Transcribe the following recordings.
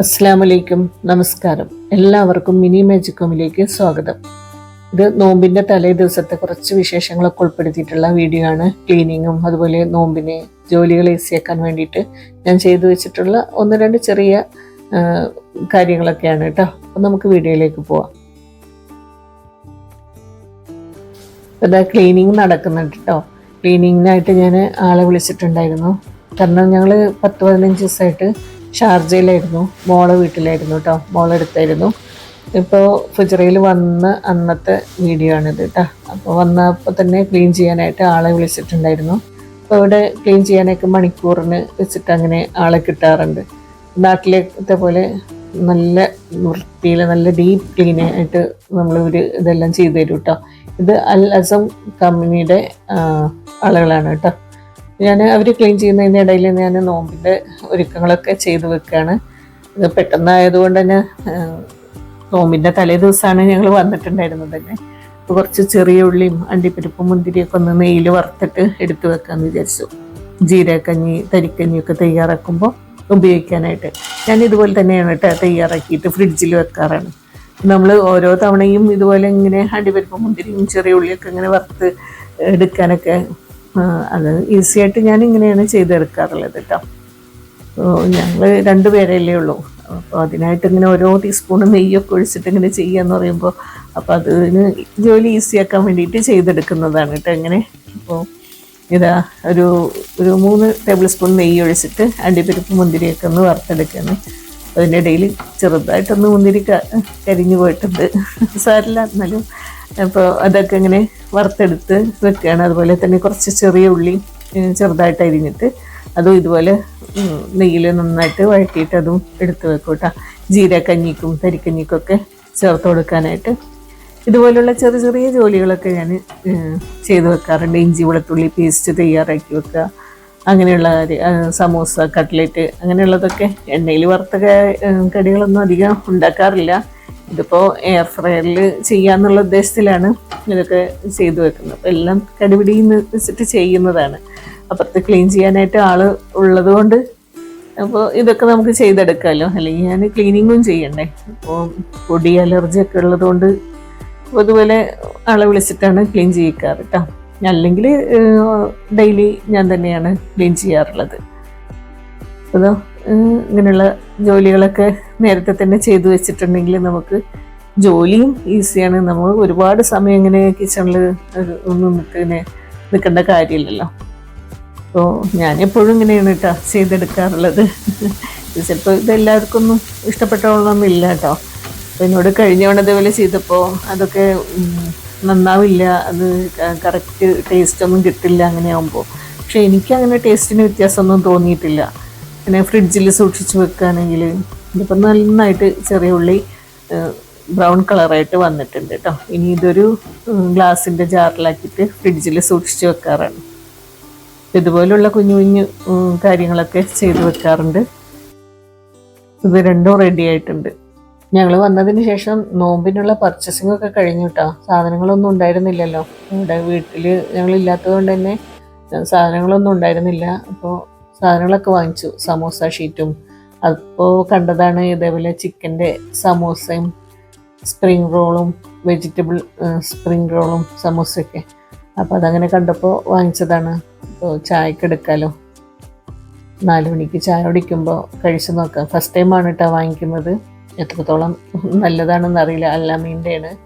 അസ്സാമലൈക്കും നമസ്കാരം. എല്ലാവർക്കും മിനി മാജിക് ഹോമിലേക്ക് സ്വാഗതം. ഇത് നോമ്പിന്റെ തലേ ദിവസത്തെ കുറച്ച് വിശേഷങ്ങളൊക്കെ ഉൾപ്പെടുത്തിയിട്ടുള്ള വീഡിയോ ആണ്. ക്ലീനിങ്ങും അതുപോലെ നോമ്പിനെ ജോലികൾ ഈസിയാക്കാൻ വേണ്ടിയിട്ട് ഞാൻ ചെയ്തു വെച്ചിട്ടുള്ള ഒന്ന് രണ്ട് ചെറിയ കാര്യങ്ങളൊക്കെയാണ് കേട്ടോ. അപ്പം നമുക്ക് വീഡിയോയിലേക്ക് പോവാം. ഇതാ ക്ലീനിങ് നടക്കുന്നുണ്ട് കേട്ടോ. ക്ലീനിങ്ങിനായിട്ട് ഞാൻ ആളെ വിളിച്ചിട്ടുണ്ടായിരുന്നു. കാരണം ഞങ്ങൾ പത്ത് പതിനഞ്ച് ദിവസമായിട്ട് ഷാർജയിലായിരുന്നു. മോളെ വീട്ടിലായിരുന്നു കേട്ടോ മോളെടുത്തായിരുന്നു ഇപ്പോൾ ഫുജറയിൽ വന്ന അന്നത്തെ വീഡിയോ ആണിത് കേട്ടോ അപ്പോൾ വന്നപ്പോൾ തന്നെ ക്ലീൻ ചെയ്യാനായിട്ട് ആളെ വിളിച്ചിട്ടുണ്ടായിരുന്നു. അപ്പോൾ ഇവിടെ ക്ലീൻ ചെയ്യാനൊക്കെ മണിക്കൂറിന് വെച്ചിട്ട് അങ്ങനെ ആളെ കിട്ടാറുണ്ട്. നാട്ടിലത്തെ പോലെ നല്ല വൃത്തിയിൽ നല്ല ഡീപ്പ് ക്ലീൻ ആയിട്ട് നമ്മൾ ഒരു ഇതെല്ലാം ചെയ്തു തരും കേട്ടോ ഇത് അൽ അസം കമ്പനിയുടെ ആളുകളാണ് കേട്ടോ ഞാൻ അവർ ക്ലീൻ ചെയ്യുന്നതിന്റെ ഇടയിൽ ഞാൻ നോമ്പിന്റെ ഒരുക്കങ്ങളൊക്കെ ചെയ്തു വെക്കുകയാണ് ഇത് പെട്ടെന്നായതുകൊണ്ട് തന്നെ നോമ്പിന്റെ തലേ ദിവസമാണ് ഞങ്ങൾ വന്നിട്ടുണ്ടായിരുന്നത് തന്നെ. അപ്പോൾ കുറച്ച് ചെറിയ ഉള്ളിയും അണ്ടിപ്പരിപ്പും മുന്തിരിയൊക്കെ ഒന്ന് നെയ്യിൽ വറുത്തിട്ട് എടുത്തു വെക്കാമെന്ന് വിചാരിച്ചു. ജീരകഞ്ഞി തരിക്കഞ്ഞിയൊക്കെ തയ്യാറാക്കുമ്പോൾ ഉപയോഗിക്കാനായിട്ട്. ഞാൻ ഇതുപോലെ തന്നെയാണ് കേട്ടോ തയ്യാറാക്കിയിട്ട് ഫ്രിഡ്ജിൽ വെക്കാറാണ്. നമ്മൾ ഓരോ തവണയും ഇതുപോലെ ഇങ്ങനെ അണ്ടിപ്പരിപ്പും മുന്തിരിയും ചെറിയ ഉള്ളിയൊക്കെ ഇങ്ങനെ വറുത്ത് എടുക്കാനൊക്കെ അത് ഈസി ആയിട്ട് ഞാൻ ഇങ്ങനെയാണ് ചെയ്തെടുക്കാറുള്ളത് കേട്ടോ ഞങ്ങൾ രണ്ടുപേരല്ലേ ഉള്ളൂ. അപ്പോൾ അതിനായിട്ട് ഇങ്ങനെ ഓരോ ടീസ്പൂൺ നെയ്യൊക്കെ ഒഴിച്ചിട്ട് ഇങ്ങനെ ചെയ്യാന്ന് പറയുമ്പോൾ അപ്പോൾ അതിന് ജോലി ഈസിയാക്കാൻ വേണ്ടിയിട്ട് ചെയ്തെടുക്കുന്നതാണ് കേട്ടോ ഇങ്ങനെ. അപ്പോൾ ഇതാ ഒരു ഒരു മൂന്ന് ടേബിൾ സ്പൂൺ നെയ്യ് ഒഴിച്ചിട്ട് അണ്ടിപ്പരിപ്പ് മുന്തിരിയൊക്കെ ഒന്ന് വറുത്തെടുക്കുകയാണ് അതിന്റെ ഇടയിൽ ചെറുതായിട്ടൊന്ന് മുന്തിരി കരിഞ്ഞു പോയിട്ടുണ്ട്. സാരില്ല എന്നാലും അപ്പോൾ അതൊക്കെ ഇങ്ങനെ വറുത്തെടുത്ത് വെക്കുകയാണ് അതുപോലെ തന്നെ കുറച്ച് ചെറിയ ഉള്ളി ചെറുതായിട്ട് അരിഞ്ഞിട്ട് അതും ഇതുപോലെ നെയ്യിൽ നന്നായിട്ട് വഴറ്റിയിട്ട് അതും എടുത്ത് വെക്കും കേട്ടോ തരിക്കഞ്ഞിക്കും തരിക്കഞ്ഞിക്കൊക്കെ ചേർത്ത് കൊടുക്കാനായിട്ട്. ഇതുപോലുള്ള ചെറിയ ചെറിയ ജോലികളൊക്കെ ഞാൻ ചെയ്തു വെക്കാറുണ്ട്. ഇഞ്ചി വെളുത്തുള്ളി പേസ്റ്റ് തയ്യാറാക്കി വെക്കുക. അങ്ങനെയുള്ള സമോസ കട്ട്ലറ്റ് അങ്ങനെയുള്ളതൊക്കെ എണ്ണയിൽ വറുത്ത കടികളൊന്നും അധികം ഉണ്ടാക്കാറില്ല. ഇതിപ്പോൾ എയർ ഫ്രയറിൽ ചെയ്യാന്നുള്ള ഉദ്ദേശത്തിലാണ് ഇതൊക്കെ ചെയ്തു വെക്കുന്നത്. അപ്പോൾ എല്ലാം കടിപിടിയിൽ വെച്ചിട്ട് ചെയ്യുന്നതാണ്. അപ്പുറത്ത് ക്ലീൻ ചെയ്യാനായിട്ട് ആൾ ഉള്ളത് കൊണ്ട് അപ്പോൾ ഇതൊക്കെ നമുക്ക് ചെയ്തെടുക്കാമല്ലോ അല്ലെങ്കിൽ ഞാൻ ക്ലീനിങ്ങും ചെയ്യണ്ടേ. അപ്പോൾ പൊടി അലർജി ഒക്കെ ഉള്ളത് കൊണ്ട് അതുപോലെ ആളെ വിളിച്ചിട്ടാണ് ക്ലീൻ ചെയ്യിക്കാറ് കേട്ടോ അല്ലെങ്കിൽ ഡെയിലി ഞാൻ തന്നെയാണ് ക്ലീൻ ചെയ്യാറുള്ളത്. അതോ? ഇങ്ങനെയുള്ള ജോലികളൊക്കെ നേരത്തെ തന്നെ ചെയ്തു വെച്ചിട്ടുണ്ടെങ്കിൽ നമുക്ക് ജോലിയും ഈസിയാണ്. നമ്മൾ ഒരുപാട് സമയം ഇങ്ങനെ കിച്ചണിൽ ഒന്നും ഇങ്ങനെ നിൽക്കേണ്ട കാര്യമില്ലല്ലോ. അപ്പോൾ ഞാനെപ്പോഴും ഇങ്ങനെയാണ് കേട്ടോ ചെയ്തെടുക്കാറുള്ളത്. ചിലപ്പോൾ ഇതെല്ലാവർക്കും ഒന്നും ഇഷ്ടപ്പെട്ടോളൊന്നുമില്ല കേട്ടോ അപ്പോൾ എന്നോട് കഴിഞ്ഞ തവണ ഇതേപോലെ ചെയ്തപ്പോൾ അതൊക്കെ നന്നാവില്ല. അത് കറക്റ്റ് ടേസ്റ്റ് ഒന്നും കിട്ടില്ല അങ്ങനെ ആകുമ്പോൾ പക്ഷേ എനിക്ക് അങ്ങനെ ടേസ്റ്റിന് വ്യത്യാസമൊന്നും തോന്നിയിട്ടില്ല. പിന്നെ ഫ്രിഡ്ജിൽ സൂക്ഷിച്ച് വെക്കുകയാണെങ്കിൽ ഇതിപ്പോൾ നന്നായിട്ട് ചെറിയ ഉള്ളി ബ്രൗൺ കളറായിട്ട് വന്നിട്ടുണ്ട് കേട്ടോ ഇനി ഇതൊരു ഗ്ലാസിന്റെ ജാറിലാക്കിയിട്ട് ഫ്രിഡ്ജിൽ സൂക്ഷിച്ച് വെക്കാറാണ്. ഇതുപോലുള്ള കുഞ്ഞു കുഞ്ഞു കാര്യങ്ങളൊക്കെ ചെയ്ത് വെക്കാറുണ്ട്. ഇത് രണ്ടും റെഡി ആയിട്ടുണ്ട്. ഞങ്ങൾ വന്നതിന് ശേഷം നോമ്പിനുള്ള പർച്ചേസിംഗ് ഒക്കെ കഴിഞ്ഞു കേട്ടോ സാധനങ്ങളൊന്നും ഉണ്ടായിരുന്നില്ലല്ലോ. ഇവിടെ വീട്ടിൽ ഞങ്ങളില്ലാത്തത് കൊണ്ട് തന്നെ സാധനങ്ങളൊന്നും ഉണ്ടായിരുന്നില്ല. അപ്പോൾ സാധനങ്ങളൊക്കെ വാങ്ങിച്ചു. സമോസ ഷീറ്റും. അപ്പോൾ കണ്ടതാണ് ഇതേപോലെ ചിക്കന്റെ സമോസയും സ്പ്രിങ് റോളും വെജിറ്റബിൾ സ്പ്രിങ് റോളും സമോസയൊക്കെ. അപ്പോൾ അതങ്ങനെ കണ്ടപ്പോൾ വാങ്ങിച്ചതാണ്. അപ്പോൾ ചായക്ക് എടുക്കാലോ. നാല് മണിക്ക് ചായ കുടിക്കുമ്പോൾ കഴിച്ചു നോക്കാം. ഫസ്റ്റ് ടൈമാണ് കേട്ടോ വാങ്ങിക്കുന്നത്. എത്രത്തോളം നല്ലതാണെന്ന് അറിയില്ല. അല്ലാമീന്റെയാണ്.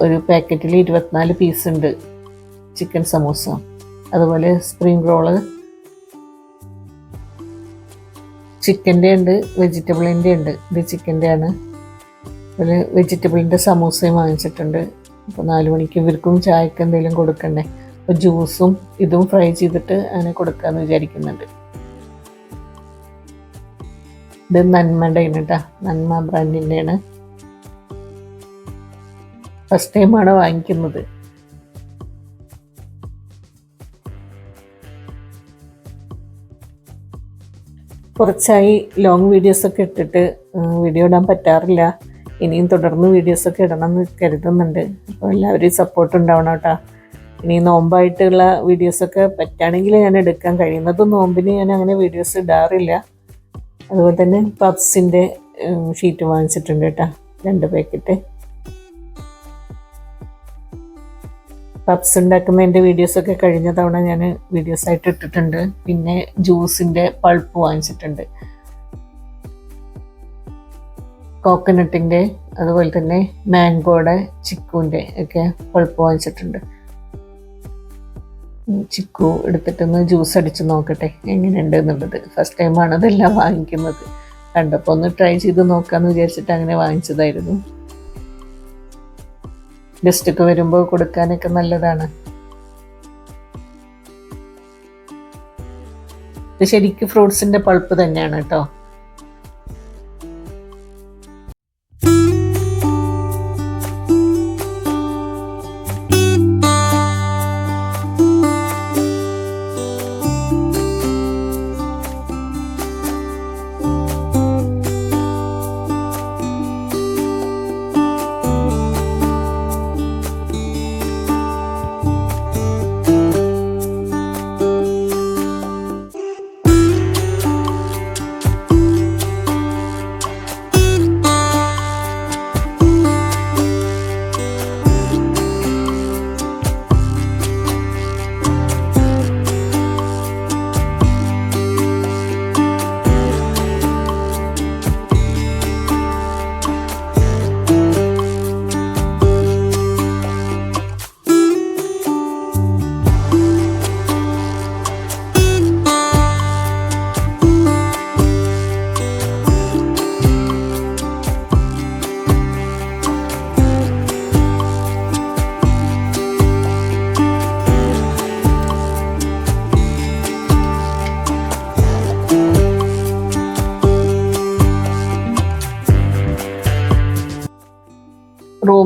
ഒരു പാക്കറ്റിൽ ഇരുപത്തിനാല് പീസ് ഉണ്ട്. ചിക്കൻ സമോസ. അതുപോലെ സ്പ്രിംഗ് റോൾ ചിക്കന്റെ ഉണ്ട് വെജിറ്റബിളിന്റെ ഉണ്ട്. ഇത് ചിക്കന്റെ ആണ് ഒരു വെജിറ്റബിളിന്റെ സമൂസയും വാങ്ങിച്ചിട്ടുണ്ട്. അപ്പോൾ നാല് മണിക്ക് ഇവർക്കും ചായക്ക് എന്തെങ്കിലും കൊടുക്കണ്ടേ? അപ്പോൾ ജ്യൂസും ഇതും ഫ്രൈ ചെയ്തിട്ട് അങ്ങനെ കൊടുക്കാമെന്ന് വിചാരിക്കുന്നുണ്ട്. ഇത് നന്മയുടെ ആണ് കേട്ടോ. നന്മ ബ്രാൻഡിന്റെയാണ്. ഫസ്റ്റ് ടൈമാണ് വാങ്ങിക്കുന്നത്. കുറച്ചായി ലോങ് വീഡിയോസൊക്കെ ഇട്ടിട്ട് വീഡിയോ ഇടാൻ പറ്റാറില്ല. ഇനിയും തുടർന്ന് വീഡിയോസൊക്കെ ഇടണം എന്ന് കരുതുന്നുണ്ട്. അപ്പോൾ എല്ലാവരും സപ്പോർട്ട് ഉണ്ടാവണം കേട്ടോ. ഇനി നോമ്പായിട്ടുള്ള വീഡിയോസൊക്കെ പറ്റുകയാണെങ്കിൽ ഞാൻ എടുക്കാൻ കഴിയുന്നത് നോമ്പിന് ഞാൻ അങ്ങനെ വീഡിയോസ് ഇടാറില്ല. അതുപോലെ തന്നെ പബ്സിന്റെ ഷീറ്റ് വാങ്ങിച്ചിട്ടുണ്ട് കേട്ടോ. രണ്ട് പാക്കറ്റ് പബ്സ് ഉണ്ടാക്കുന്നതിന്റെ വീഡിയോസൊക്കെ കഴിഞ്ഞ തവണ ഞാൻ വീഡിയോസ് ആയിട്ട് ഇട്ടിട്ടുണ്ട്. പിന്നെ ജ്യൂസിന്റെ പൾപ്പ് വാങ്ങിച്ചിട്ടുണ്ട്. കോക്കനട്ടിന്റെ അതുപോലെ തന്നെ മാംഗോയുടെ ചിക്കുവിന്റെ ഒക്കെ പൾപ്പ് വാങ്ങിച്ചിട്ടുണ്ട്. ചിക്കു എടുത്തിട്ടൊന്ന് ജ്യൂസ് അടിച്ച് നോക്കട്ടെ എങ്ങനെയുണ്ട് എന്നുള്ളത് ഫസ്റ്റ് ടൈമാണ് അതെല്ലാം വാങ്ങിക്കുന്നത്. കണ്ടപ്പോൾ ഒന്ന് ട്രൈ ചെയ്ത് നോക്കാമെന്ന് വിചാരിച്ചിട്ട് അങ്ങനെ വാങ്ങിച്ചതായിരുന്നു. ഗസ്റ്റൊക്കെ വരുമ്പോൾ കൊടുക്കാനൊക്കെ നല്ലതാണ്. ഇത് ശരിക്കും ഫ്രൂട്ട്സിന്റെ പൾപ്പ് തന്നെയാണ് കേട്ടോ.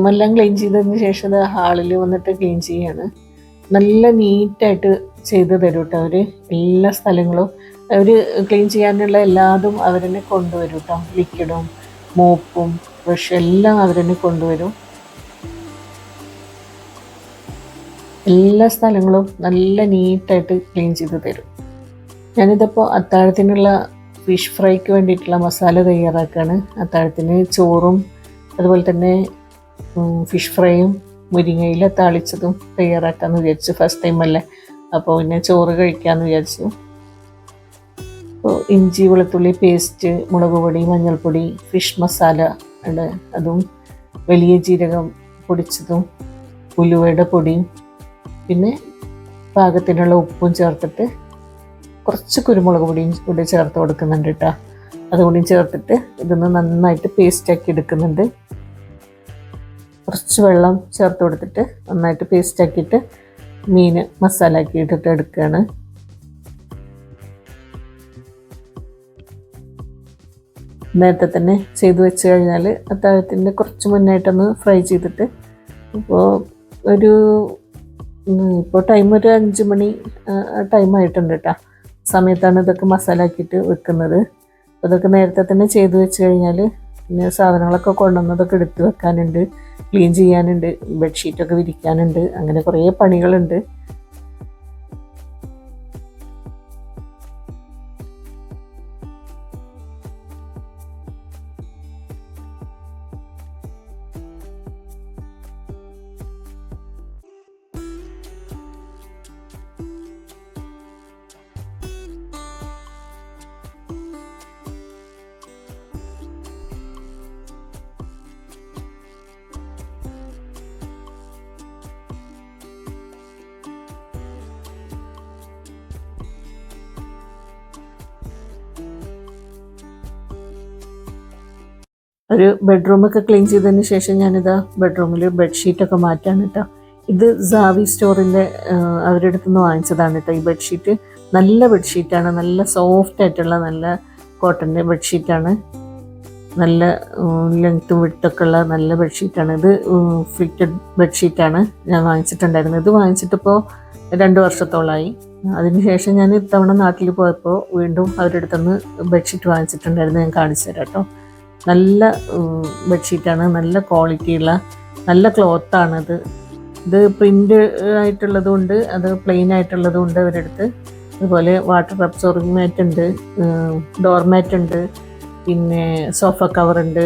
റൂമെല്ലാം ക്ലീൻ ചെയ്തതിന് ശേഷം ഹാളിൽ വന്നിട്ട് ക്ലീൻ ചെയ്യാണ്. നല്ല നീറ്റായിട്ട് ചെയ്ത് തരും കേട്ടോ അവർ എല്ലാ സ്ഥലങ്ങളും അവർ ക്ലീൻ ചെയ്യാനുള്ള എല്ലാതും അവർ തന്നെ കൊണ്ടുവരും കേട്ടോ ലിക്വിഡും മോപ്പും ബ്രഷ് എല്ലാം അവർ തന്നെ കൊണ്ടുവരും. എല്ലാ സ്ഥലങ്ങളും നല്ല നീറ്റായിട്ട് ക്ലീൻ ചെയ്ത് തരും. ഞാനിതിപ്പോൾ അത്താഴത്തിനുള്ള ഫിഷ് ഫ്രൈക്ക് വേണ്ടിയിട്ടുള്ള മസാല തയ്യാറാക്കുകയാണ് അത്താഴത്തിന് ചോറും അതുപോലെ തന്നെ ഫിഷ് ഫ്രൈയും മുരിങ്ങയില താളിച്ചതും തയ്യാറാക്കാമെന്ന് വിചാരിച്ചു ഫസ്റ്റ് ടൈം അല്ലേ? അപ്പോൾ പിന്നെ ചോറ് കഴിക്കാമെന്ന് വിചാരിച്ചു. അപ്പോൾ ഇഞ്ചി വെളുത്തുള്ളി പേസ്റ്റ് മുളക് പൊടി മഞ്ഞൾപ്പൊടി ഫിഷ് മസാല ഉണ്ട്. അതും വലിയ ജീരകം പൊടിച്ചതും ഉലുവയുടെ പൊടിയും പിന്നെ പാകത്തിനുള്ള ഉപ്പും ചേർത്തിട്ട് കുറച്ച് കുരുമുളക് പൊടിയും കൂടി ചേർത്ത് കൊടുക്കുന്നുണ്ട് കേട്ടോ അതുകൂടി ചേർത്തിട്ട് ഇതൊന്ന് നന്നായിട്ട് പേസ്റ്റാക്കി എടുക്കുന്നുണ്ട്. കുറച്ച് വെള്ളം ചേർത്ത് കൊടുത്തിട്ട് നന്നായിട്ട് പേസ്റ്റ് ആക്കിയിട്ട് മീൻ മസാല ആക്കി ഇട്ടിട്ട് എടുക്കുകയാണ്. നേരത്തെ തന്നെ ചെയ്ത് വെച്ച് കഴിഞ്ഞാൽ അത്താഴത്തിന്റെ കുറച്ച് മുന്നായിട്ടൊന്ന് ഫ്രൈ ചെയ്തിട്ട് അപ്പോൾ ഒരു ഇപ്പോൾ ടൈം ഒരു അഞ്ച് മണി ടൈം ആയിട്ടുണ്ട് കേട്ടോ. സമയത്താണ് ഇതൊക്കെ മസാല ആക്കിയിട്ട് വെക്കുന്നത്. അതൊക്കെ നേരത്തെ തന്നെ ചെയ്ത് വെച്ച് കഴിഞ്ഞാൽ പിന്നെ സാധനങ്ങളൊക്കെ കൊണ്ടുവന്നതൊക്കെ എടുത്ത് വെക്കാനുണ്ട് ക്ലീൻ ചെയ്യാനുണ്ട് ബെഡ്ഷീറ്റൊക്കെ വിരിക്കാനുണ്ട് അങ്ങനെ കുറേ പണികളുണ്ട്. ഒരു ബെഡ്റൂമൊക്കെ ക്ലീൻ ചെയ്തതിന് ശേഷം ഞാനിതാ ബെഡ്റൂമിൽ ബെഡ്ഷീറ്റൊക്കെ മാറ്റാണ് കേട്ടോ ഇത് സാവി സ്റ്റോറിന്റെ അവരുടെ അടുത്ത് നിന്ന് വാങ്ങിച്ചതാണ് കേട്ടോ ഈ ബെഡ്ഷീറ്റ് നല്ല ബെഡ്ഷീറ്റാണ് നല്ല സോഫ്റ്റ് ആയിട്ടുള്ള നല്ല കോട്ടന്റെ ബെഡ്ഷീറ്റാണ് നല്ല ലെങ്ത്തും വിട്ടൊക്കെ ഉള്ള നല്ല ബെഡ്ഷീറ്റാണ് ഇത് ഫിറ്റഡ് ബെഡ്ഷീറ്റാണ് ഞാൻ വാങ്ങിച്ചിട്ടുണ്ടായിരുന്നത്. ഇത് വാങ്ങിച്ചിട്ടിപ്പോൾ രണ്ട് വർഷത്തോളമായി അതിനുശേഷം ഞാൻ ഇത്തവണ നാട്ടിൽ പോയപ്പോൾ വീണ്ടും അവരുടെ അടുത്തുനിന്ന് ബെഡ്ഷീറ്റ് വാങ്ങിച്ചിട്ടുണ്ടായിരുന്നു. ഞാൻ കാണിച്ചു തരാം കേട്ടോ നല്ല ബെഡ്ഷീറ്റാണ് നല്ല ക്വാളിറ്റിയുള്ള നല്ല ക്ലോത്താണത് ഇത് പ്രിന്റ് ആയിട്ടുള്ളതുകൊണ്ട് അത് പ്ലെയിൻ ആയിട്ടുള്ളതുകൊണ്ട് അവരെടുത്ത് അതുപോലെ വാട്ടർ അബ്സോർബിംഗ് മാറ്റ് ഉണ്ട് ഡോർ മാറ്റ് ഉണ്ട് പിന്നെ സോഫ കവർ ഉണ്ട്.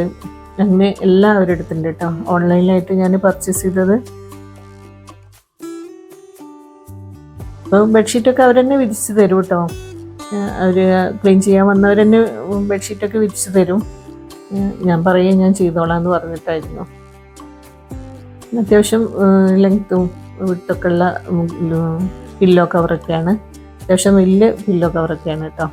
അങ്ങനെ എല്ലാം അവരുടെ അടുത്തുണ്ട് കേട്ടോ ഓൺലൈനിലായിട്ട് ഞാൻ പർച്ചേസ് ചെയ്തത്. അപ്പോൾ ബെഡ്ഷീറ്റൊക്കെ അവരെന്നെ വിരിച്ച് തരും കേട്ടോ. അവർ ക്ലീൻ ചെയ്യാൻ വന്നവരെന്നെ ബെഡ്ഷീറ്റൊക്കെ വിരിച്ച് തരും. ഞാൻ പറയുകയും ഞാൻ ചെയ്തോളാം എന്ന് പറഞ്ഞിട്ടായിരുന്നു. അത്യാവശ്യം ലെങ്ത്തും വിട്ടൊക്കെ ഉള്ള പില്ലോ കവറൊക്കെയാണ് അത്യാവശ്യം വലിയ പില്ലോ കവറൊക്കെയാണ് കേട്ടോ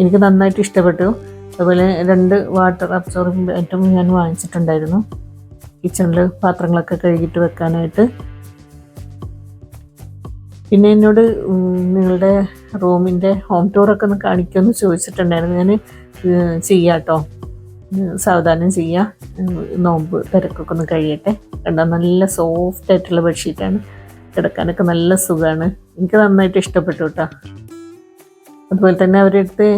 എനിക്ക് നന്നായിട്ട് ഇഷ്ടപ്പെട്ടു. അതുപോലെ രണ്ട് വാട്ടർ അബ്സോർബിംഗ് ഐറ്റം ഞാൻ വാങ്ങിച്ചിട്ടുണ്ടായിരുന്നു. കിച്ചണിൽ പാത്രങ്ങളൊക്കെ കഴുകിയിട്ട് വെക്കാനായിട്ട്. പിന്നെ എന്നോട് നിങ്ങളുടെ റൂമിന്റെ ഹോം ടൂറൊക്കെ ഒന്ന് കാണിക്കുമെന്ന് ചോദിച്ചിട്ടുണ്ടായിരുന്നു. ഞാൻ ചെയ്യാം കേട്ടോ സാവധാനം ചെയ്യാം. നോമ്പ് തിരക്കൊക്കെ ഒന്ന് കഴിയട്ടെ. കണ്ടോ നല്ല സോഫ്റ്റ് ആയിട്ടുള്ള ബെഡ്ഷീറ്റാണ് കിടക്കാനൊക്കെ നല്ല സുഖമാണ് എനിക്ക് നന്നായിട്ട് ഇഷ്ടപ്പെട്ടു കേട്ടോ അതുപോലെ തന്നെ അവരുടെ അടുത്ത്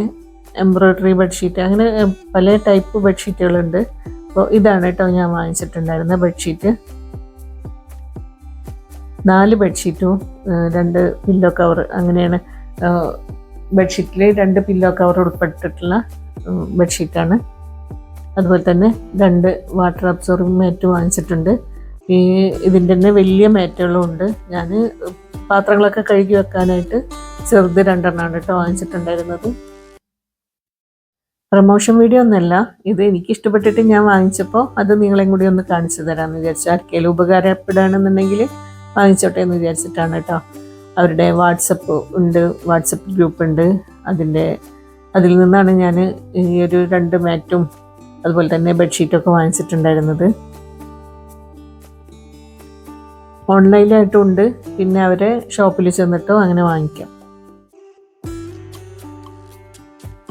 എംബ്രോയ്ഡറി ബെഡ്ഷീറ്റ് അങ്ങനെ പല ടൈപ്പ് ബെഡ്ഷീറ്റുകളുണ്ട് അപ്പോൾ ഇതാണ് കേട്ടോ ഞാൻ വാങ്ങിച്ചിട്ടുണ്ടായിരുന്ന ബെഡ്ഷീറ്റ് നാല് ബെഡ്ഷീറ്റും രണ്ട് പില്ലോ കവർ അങ്ങനെയാണ് ബെഡ്ഷീറ്റിൽ രണ്ട് പില്ലോ കവർ ഉൾപ്പെട്ടിട്ടുള്ള ബെഡ്ഷീറ്റാണ്. അതുപോലെ തന്നെ രണ്ട് വാട്ടർ അബ്സോർബിംഗ് മാറ്റ് വാങ്ങിച്ചിട്ടുണ്ട്. ഈ ഇതിന്റെ തന്നെ വലിയ മാറ്റുകളും ഉണ്ട് ഞാൻ പാത്രങ്ങളൊക്കെ കഴുകി വെക്കാനായിട്ട് ചെറുത് രണ്ടെണ്ണമാണ് കേട്ടോ വാങ്ങിച്ചിട്ടുണ്ടായിരുന്നത്. പ്രമോഷൻ വീഡിയോ ഒന്നല്ല. ഇത് എനിക്ക് ഇഷ്ടപ്പെട്ടിട്ട് ഞാൻ വാങ്ങിച്ചപ്പോൾ അത് നിങ്ങളെയും കൂടി ഒന്ന് കാണിച്ചു തരാമെന്ന് വിചാരിച്ചു. ആർക്കെങ്കിലും ഉപകാരപ്പെടുകയാണെന്നുണ്ടെങ്കിൽ വാങ്ങിച്ചോട്ടെ എന്ന് വിചാരിച്ചിട്ടാണ് കേട്ടോ. അവരുടെ വാട്സപ്പ് ഉണ്ട് വാട്സപ്പ് ഗ്രൂപ്പ് ഉണ്ട്. അതിന്റെ അതിൽ നിന്നാണ് ഞാൻ ഈ ഒരു രണ്ട് മാറ്റും അതുപോലെ തന്നെ ബെഡ്ഷീറ്റൊക്കെ വാങ്ങിച്ചിട്ടുണ്ടായിരുന്നത്. ഓൺലൈനായിട്ടുണ്ട് പിന്നെ അവരെ ഷോപ്പിൽ ചെന്നിട്ടോ അങ്ങനെ വാങ്ങിക്കാം.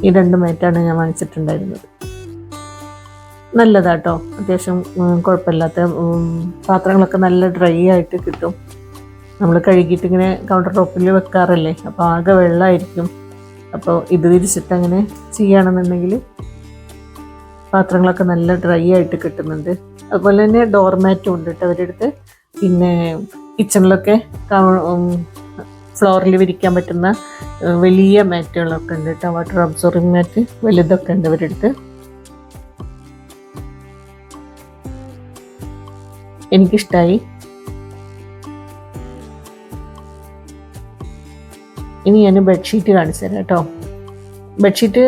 ഈ രണ്ട് മാറ്റാണ് ഞാൻ വാങ്ങിച്ചിട്ടുണ്ടായിരുന്നത്. നല്ലതാട്ടോ. അത്യാവശ്യം കുഴപ്പമില്ലാത്ത പാത്രങ്ങളൊക്കെ നല്ല ഡ്രൈ ആയിട്ട് കിട്ടും. നമ്മൾ കഴുകിയിട്ട് ഇങ്ങനെ കൗണ്ടർ ടോപ്പിൽ വെക്കാറല്ലേ? അപ്പോൾ ആകെ വെള്ളമായിരിക്കും അപ്പോൾ ഇത് തിരിച്ചിട്ട് അങ്ങനെ ചെയ്യുകയാണെന്നുണ്ടെങ്കിൽ പാത്രങ്ങളൊക്കെ നല്ല ഡ്രൈ ആയിട്ട് കിട്ടുന്നുണ്ട്. അതുപോലെ തന്നെ ഡോർമാറ്റും ഉണ്ട് കേട്ടോ അവരുടെ അടുത്ത് പിന്നെ കിച്ചണിലൊക്കെ ഫ്ലോറിൽ വിരിക്കാൻ പറ്റുന്ന വലിയ മാറ്റുകളൊക്കെ ഉണ്ട് കേട്ടോ. വാട്ടർ അബ്സോർബിങ് മാറ്റ് വലുതൊക്കെ ഉണ്ട് അവരുടെ അടുത്ത് എനിക്കിഷ്ടമായി ഇനി ഞാൻ ബെഡ്ഷീറ്റ് കാണിച്ചു തരാം കേട്ടോ. ബെഡ്ഷീറ്റ്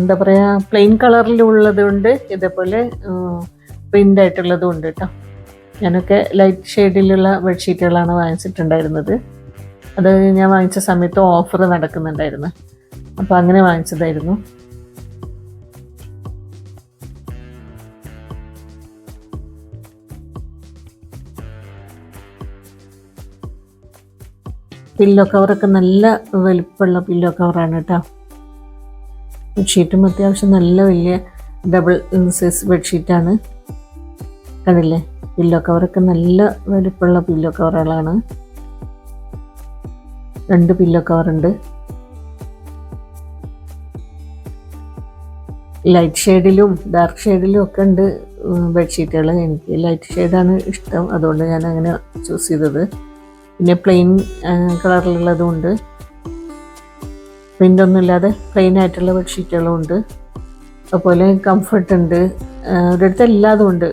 എന്താ പറയുക പ്ലെയിൻ കളറിലുള്ളത് ഉള്ളതുണ്ട് ഇതേപോലെ പ്രിന്റ് ആയിട്ടുള്ളതും ഉണ്ട് കേട്ടോ. ഞാനൊക്കെ ലൈറ്റ് ഷെയ്ഡിലുള്ള ബെഡ്ഷീറ്റുകളാണ് വാങ്ങിച്ചിട്ടുണ്ടായിരുന്നത്. അത് ഞാൻ വാങ്ങിച്ച സമയത്ത് ഓഫർ നടക്കുന്നുണ്ടായിരുന്നു. അപ്പോൾ അങ്ങനെ വാങ്ങിച്ചതായിരുന്നു. പില്ലോ കവറൊക്കെ നല്ല വലിപ്പമുള്ള പില്ലോ കവറാണ് കേട്ടോ. ബെഡ്ഷീറ്റും അത്യാവശ്യം നല്ല വലിയ ഡബിൾ സൈസ് ബെഡ്ഷീറ്റാണ് കണ്ടില്ലേ? പില്ലോ കവറൊക്കെ നല്ല വലിപ്പമുള്ള പില്ലോ കവറുകളാണ് രണ്ട് പില്ലോ കവറുണ്ട് ലൈറ്റ് ഷെയ്ഡിലും ഡാർക്ക് ഷെയ്ഡിലും ഒക്കെ ഉണ്ട് ബെഡ്ഷീറ്റുകൾ എനിക്ക് ലൈറ്റ് ഷെയ്ഡാണ് ഇഷ്ടം. അതുകൊണ്ട് ഞാൻ അങ്ങനെ ചൂസ് ചെയ്തത്. പിന്നെ പ്ലെയിൻ കളറിലുള്ളതും ഉണ്ട്. ഇല്ലാതെ പ്ലെയിൻ ആയിട്ടുള്ള ബെഡ്ഷീറ്റുകളും ഉണ്ട്. അതുപോലെ കംഫർട്ട് ഉണ്ട്. അവരുടെ അടുത്ത് എല്ലാതും ഉണ്ട്.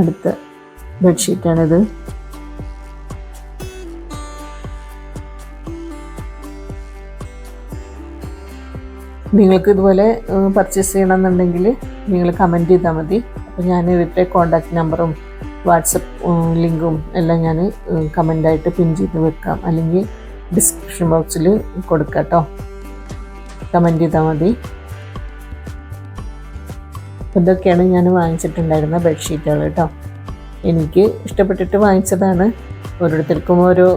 അടുത്ത ബെഡ്ഷീറ്റാണിത് നിങ്ങൾക്ക് ഇതുപോലെ പർച്ചേസ് ചെയ്യണമെന്നുണ്ടെങ്കിൽ നിങ്ങൾ കമന്റ് ചെയ്താൽ മതി. അപ്പോൾ ഞാൻ ഇവരുടെ കോൺടാക്റ്റ് നമ്പറും വാട്സപ്പ് ലിങ്കും എല്ലാം ഞാൻ കമന്റായിട്ട് പിൻ ചെയ്ത് വെക്കാം. അല്ലെങ്കിൽ ഡിസ്ക്രിപ്ഷൻ ബോക്സിൽ കൊടുക്കാം കേട്ടോ കമന്റ് ചെയ്താൽ മതി. ഇതൊക്കെയാണ് ഞാൻ വാങ്ങിച്ചിട്ടുണ്ടായിരുന്ന ബെഡ്ഷീറ്റുകൾ കേട്ടോ എനിക്ക് ഇഷ്ടപ്പെട്ടിട്ട് വാങ്ങിച്ചതാണ്. ഓരോരുത്തർക്കും ഓരോ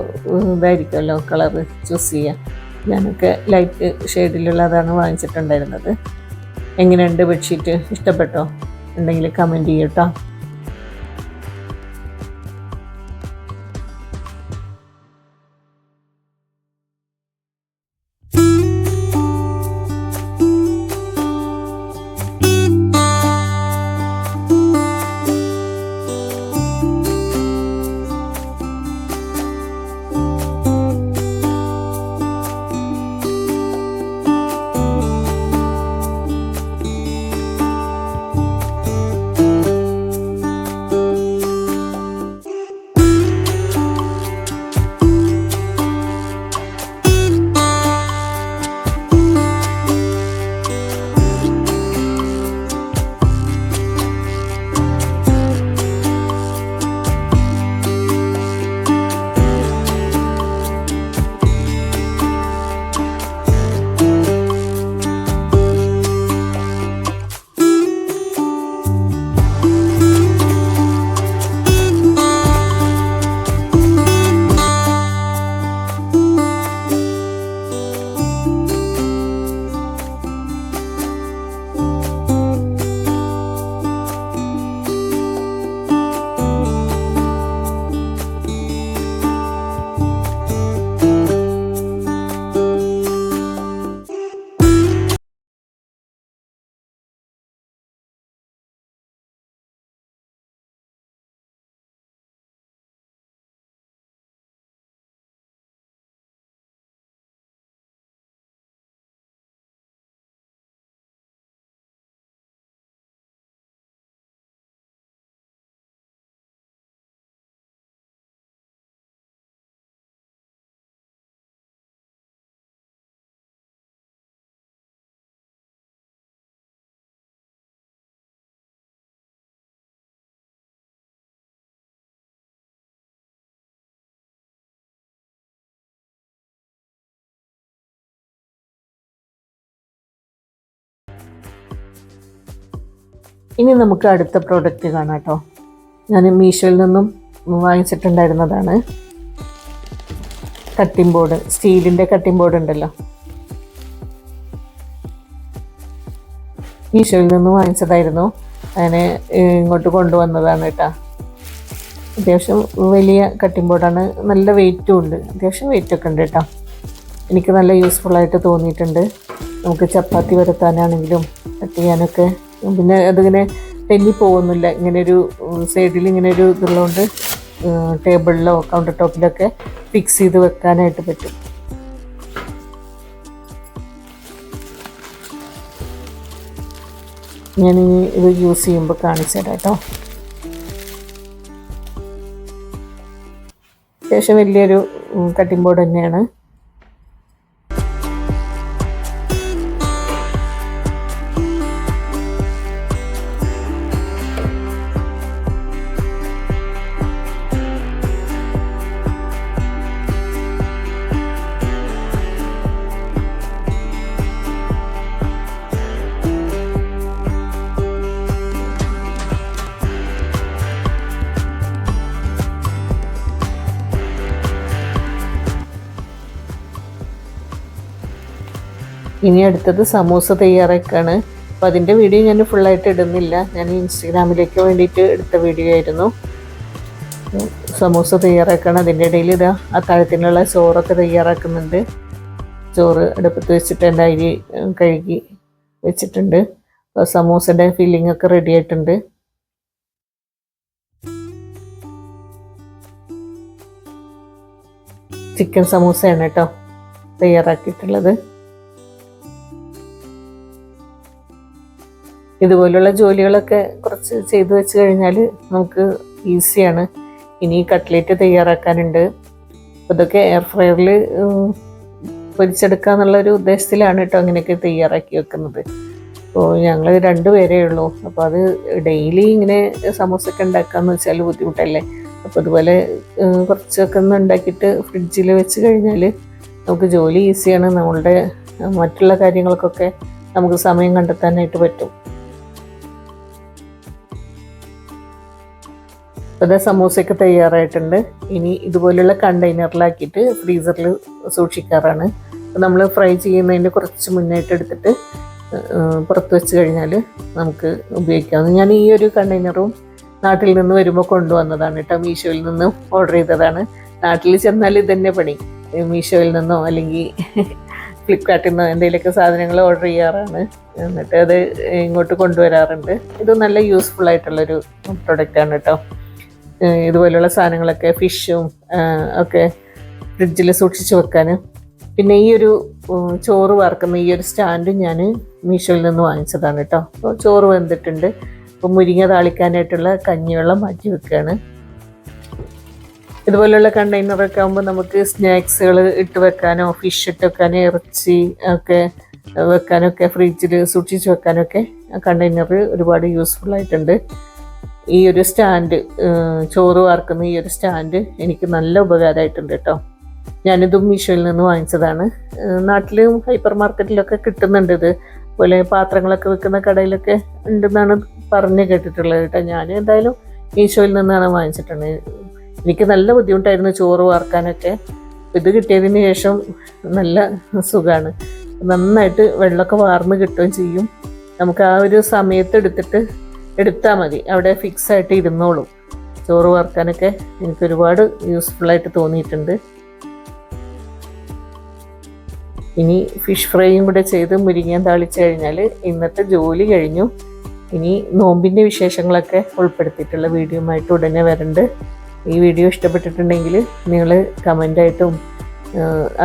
ഇതായിരിക്കുമല്ലോ കളറ് ചൂസ് ചെയ്യുക ഞാനൊക്കെ ലൈറ്റ് ഷെയ്ഡിലുള്ളതാണ് വാങ്ങിച്ചിട്ടുണ്ടായിരുന്നത്. എങ്ങനെയുണ്ട് ബെഡ്ഷീറ്റ് ഇഷ്ടപ്പെട്ടോ? ഉണ്ടെങ്കിൽ കമന്റ് ചെയ്യട്ടോ ഇനി നമുക്ക് അടുത്ത പ്രോഡക്റ്റ് കാണാം കേട്ടോ. ഞാൻ മീഷോയിൽ നിന്നും വാങ്ങിച്ചിട്ടുണ്ടായിരുന്നതാണ്. കട്ടിംഗ് ബോർഡ് സ്റ്റീലിന്റെ കട്ടിംഗ് ബോർഡ് ഉണ്ടല്ലോ. മീഷോയിൽ നിന്ന് വാങ്ങിച്ചതായിരുന്നു. അങ്ങനെ ഇങ്ങോട്ട് കൊണ്ടുവന്നതാണ് കേട്ടോ. അത്യാവശ്യം വലിയ കട്ടിംഗ് ബോർഡാണ് നല്ല വെയിറ്റും ഉണ്ട്. അത്യാവശ്യം വെയിറ്റ് ഒക്കെ ഉണ്ട് കേട്ടോ. എനിക്ക് നല്ല യൂസ്ഫുള്ളായിട്ട് തോന്നിയിട്ടുണ്ട്. നമുക്ക് ചപ്പാത്തി വരുത്താനാണെങ്കിലും കട്ട് ചെയ്യാനൊക്കെ പിന്നെ അതിങ്ങനെ തെന്നി പോകുന്നില്ല. ഇങ്ങനെ ഒരു സൈഡിൽ ഇങ്ങനെ ഒരു ഇതുള്ളതുകൊണ്ട് ടേബിളിലോ കൗണ്ടർ ടോപ്പിലൊക്കെ ഫിക്സ് ചെയ്ത് വെക്കാനായിട്ട് പറ്റും. ഞാൻ ഇത് യൂസ് ചെയ്യുമ്പോൾ കാണിച്ചു തരാം കേട്ടോ. അത്യാവശ്യം വലിയൊരു കട്ടിംഗ് ബോർഡ് തന്നെയാണ്. ഇനി അടുത്തത് സമൂസ തയ്യാറാക്കാണ്. അപ്പോൾ അതിന്റെ വീഡിയോ ഞാൻ ഫുള്ളായിട്ട് ഇടുന്നില്ല. ഞാൻ ഇൻസ്റ്റഗ്രാമിലേക്ക് വേണ്ടിയിട്ട് എടുത്ത വീഡിയോ ആയിരുന്നു. സമൂസ തയ്യാറാക്കാണ്. അതിന്റെ ഇടയിൽ ഇതാ അത്താഴത്തിനുള്ള ചോറൊക്കെ തയ്യാറാക്കുന്നുണ്ട്. ചോറ് അടുപ്പത്ത് വെച്ചിട്ട് എന്റെ അരി കഴുകി വെച്ചിട്ടുണ്ട്. അപ്പോൾ സമൂസയുടെ ഫില്ലിംഗ് ഒക്കെ റെഡി ആയിട്ടുണ്ട്. ചിക്കൻ സമൂസയാണ് കേട്ടോ തയ്യാറാക്കിയിട്ടുള്ളത്. ഇതുപോലുള്ള ജോലികളൊക്കെ കുറച്ച് ചെയ്തു വെച്ച് കഴിഞ്ഞാൽ നമുക്ക് ഈസിയാണ്. ഇനി കട്ട്ലേറ്റ് തയ്യാറാക്കാനുണ്ട്. അപ്പോൾ ഇതൊക്കെ എയർ ഫ്രയറിൽ പൊരിച്ചെടുക്കുക എന്നുള്ളൊരു ഉദ്ദേശത്തിലാണ് കേട്ടോ അങ്ങനെയൊക്കെ തയ്യാറാക്കി വെക്കുന്നത്. അപ്പോൾ ഞങ്ങൾ രണ്ട് പേരേ ഉള്ളൂ. അപ്പോൾ അത് ഡെയിലി ഇങ്ങനെ സമോസൊക്കെ ഉണ്ടാക്കാന്ന് വെച്ചാൽ ബുദ്ധിമുട്ടല്ലേ? അപ്പോൾ അതുപോലെ കുറച്ചൊക്കെ ഒന്ന് ഉണ്ടാക്കിയിട്ട് ഫ്രിഡ്ജിൽ വെച്ച് കഴിഞ്ഞാൽ നമുക്ക് ജോലി ഈസിയാണ്. നമ്മളുടെ മറ്റുള്ള കാര്യങ്ങൾക്കൊക്കെ നമുക്ക് സമയം കണ്ടെത്താനായിട്ട് പറ്റും. അപ്പോൾ സമൂസയൊക്കെ തയ്യാറായിട്ടുണ്ട്. ഇനി ഇതുപോലുള്ള കണ്ടെയ്നറിലാക്കിയിട്ട് ഫ്രീസറിൽ സൂക്ഷിക്കാറാണ്. നമ്മൾ ഫ്രൈ ചെയ്യുന്നതിന്റെ കുറച്ച് മുന്നായിട്ട് എടുത്തിട്ട് പുറത്ത് വെച്ച് കഴിഞ്ഞാൽ നമുക്ക് ഉപയോഗിക്കാം ഞാൻ ഈ ഒരു കണ്ടെയ്നറും നാട്ടിൽ നിന്ന് വരുമ്പോൾ കൊണ്ടുവന്നതാണ് കേട്ടോ. മീഷോയിൽ നിന്ന് ഓർഡർ ചെയ്തതാണ്. നാട്ടിൽ ചെന്നാൽ ഇതന്നെ പണി. മീഷോയിൽ നിന്നോ അല്ലെങ്കിൽ ഫ്ലിപ്കാർട്ടിൽ നിന്നോ എന്തെങ്കിലുമൊക്കെ സാധനങ്ങൾ ഓർഡർ ചെയ്യാറാണ്. എന്നിട്ട് അത് ഇങ്ങോട്ട് കൊണ്ടുവരാറുണ്ട്. ഇത് നല്ല യൂസ്ഫുൾ ആയിട്ടുള്ളൊരു പ്രൊഡക്റ്റാണ് കേട്ടോ. ഏഹ് ഇതുപോലുള്ള സാധനങ്ങളൊക്കെ ഫിഷും ഒക്കെ ഫ്രിഡ്ജിൽ സൂക്ഷിച്ച് വെക്കാൻ പിന്നെ ഈ ഒരു ചോറ് വറക്കുന്ന ഈ ഒരു സ്റ്റാൻഡ് ഞാൻ മീഷോയിൽ നിന്ന് വാങ്ങിച്ചതാണ് കേട്ടോ. അപ്പോൾ ചോറ് വെന്തിട്ടുണ്ട്. അപ്പോൾ മുരിങ്ങ താളിക്കാനായിട്ടുള്ള കഞ്ഞിവെള്ളം മാറ്റി വെക്കുകയാണ് ഇതുപോലെയുള്ള കണ്ടെയ്നറൊക്കെ ആകുമ്പോൾ നമുക്ക് സ്നാക്സുകൾ ഇട്ട് വെക്കാനോ ഫിഷ് ഇട്ട് വെക്കാനോ ഇറച്ചി ഒക്കെ വെക്കാനൊക്കെ ഫ്രിഡ്ജിൽ സൂക്ഷിച്ച് വെക്കാനൊക്കെ കണ്ടെയ്നർ ഒരുപാട് യൂസ്ഫുൾ ആയിട്ടുണ്ട്. ഈ ഒരു സ്റ്റാൻഡ് ചോറ് വാർക്കുന്ന ഈ ഒരു സ്റ്റാൻഡ് എനിക്ക് നല്ല ഉപകാരമായിട്ടുണ്ട് കേട്ടോ. ഞാനിതും മീഷോയിൽ നിന്ന് വാങ്ങിച്ചതാണ്. നാട്ടിൽ ഹൈപ്പർ മാർക്കറ്റിലൊക്കെ കിട്ടുന്നുണ്ട് ഇത്. പോലെ പാത്രങ്ങളൊക്കെ വെക്കുന്ന കടയിലൊക്കെ ഉണ്ടെന്നാണ് പറഞ്ഞ് കേട്ടിട്ടുള്ളത് കേട്ടോ. ഞാൻ എന്തായാലും മീഷോയിൽ നിന്നാണ് വാങ്ങിച്ചിട്ടുള്ളത്. എനിക്ക് നല്ല ബുദ്ധിമുട്ടായിരുന്നു ചോറ് വാർക്കാനൊക്കെ. ഇത് കിട്ടിയതിന് ശേഷം നല്ല സുഖമാണ് നന്നായിട്ട് വെള്ളമൊക്കെ വാർന്ന് കിട്ടുകയും ചെയ്യും. നമുക്ക് ആ ഒരു സമയത്ത് എടുത്തിട്ട് എടുത്താൽ മതി. അവിടെ ഫിക്സ് ആയിട്ട് ഇരുന്നോളും. ചോറ് വറുക്കാനൊക്കെ എനിക്ക് ഒരുപാട് യൂസ്ഫുൾ ആയിട്ട് തോന്നിയിട്ടുണ്ട്. ഇനി ഫിഷ് ഫ്രൈയും കൂടെ ചെയ്ത് മുരിങ്ങ താളിച്ച് കഴിഞ്ഞാൽ ഇന്നത്തെ ജോലി കഴിഞ്ഞു. ഇനി നോമ്പിന്റെ വിശേഷങ്ങളൊക്കെ ഉൾപ്പെടുത്തിയിട്ടുള്ള വീഡിയോയുമായിട്ട് ഉടനെ വരണ്ട്. ഈ വീഡിയോ ഇഷ്ടപ്പെട്ടിട്ടുണ്ടെങ്കിൽ നിങ്ങൾ കമന്റായിട്ടും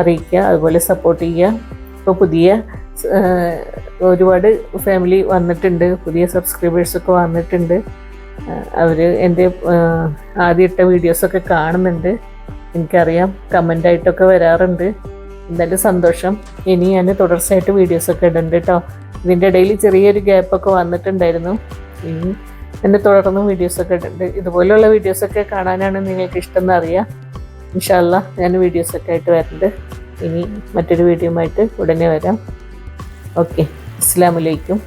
അറിയിക്കുക. അതുപോലെ സപ്പോർട്ട് ചെയ്യുക. ഇപ്പോൾ പുതിയ ഒരുപാട് ഫാമിലി വന്നിട്ടുണ്ട്. പുതിയ സബ്സ്ക്രൈബേഴ്സൊക്കെ വന്നിട്ടുണ്ട്. അവർ എന്റെ ആദ്യത്തെ ഇട്ട വീഡിയോസൊക്കെ കാണുന്നുണ്ട്. എനിക്കറിയാം കമന്റായിട്ടൊക്കെ വരാറുണ്ട്. എന്തായാലും സന്തോഷം. ഇനി ഞാൻ തുടർച്ചയായിട്ട് വീഡിയോസൊക്കെ ഇടുന്നുണ്ട് കേട്ടോ ഇതിന്റെ ഇടയിൽ ചെറിയൊരു ഗ്യാപ്പൊക്കെ വന്നിട്ടുണ്ടായിരുന്നു. ഇനി എന്നെ തുടർന്നും വീഡിയോസൊക്കെ ഇടുന്നുണ്ട് ഇതുപോലെയുള്ള വീഡിയോസൊക്കെ കാണാനാണ് നിങ്ങൾക്ക് ഇഷ്ടം എന്നറിയാം ഇൻഷാല്ല ഞാൻ വീഡിയോസൊക്കെ ആയിട്ട് വരുന്നുണ്ട് ഇനി മറ്റൊരു വീഡിയോ ആയിട്ട് ഉടനെ വരാം. ഓക്കെ. അസ്സാം വലൈക്കും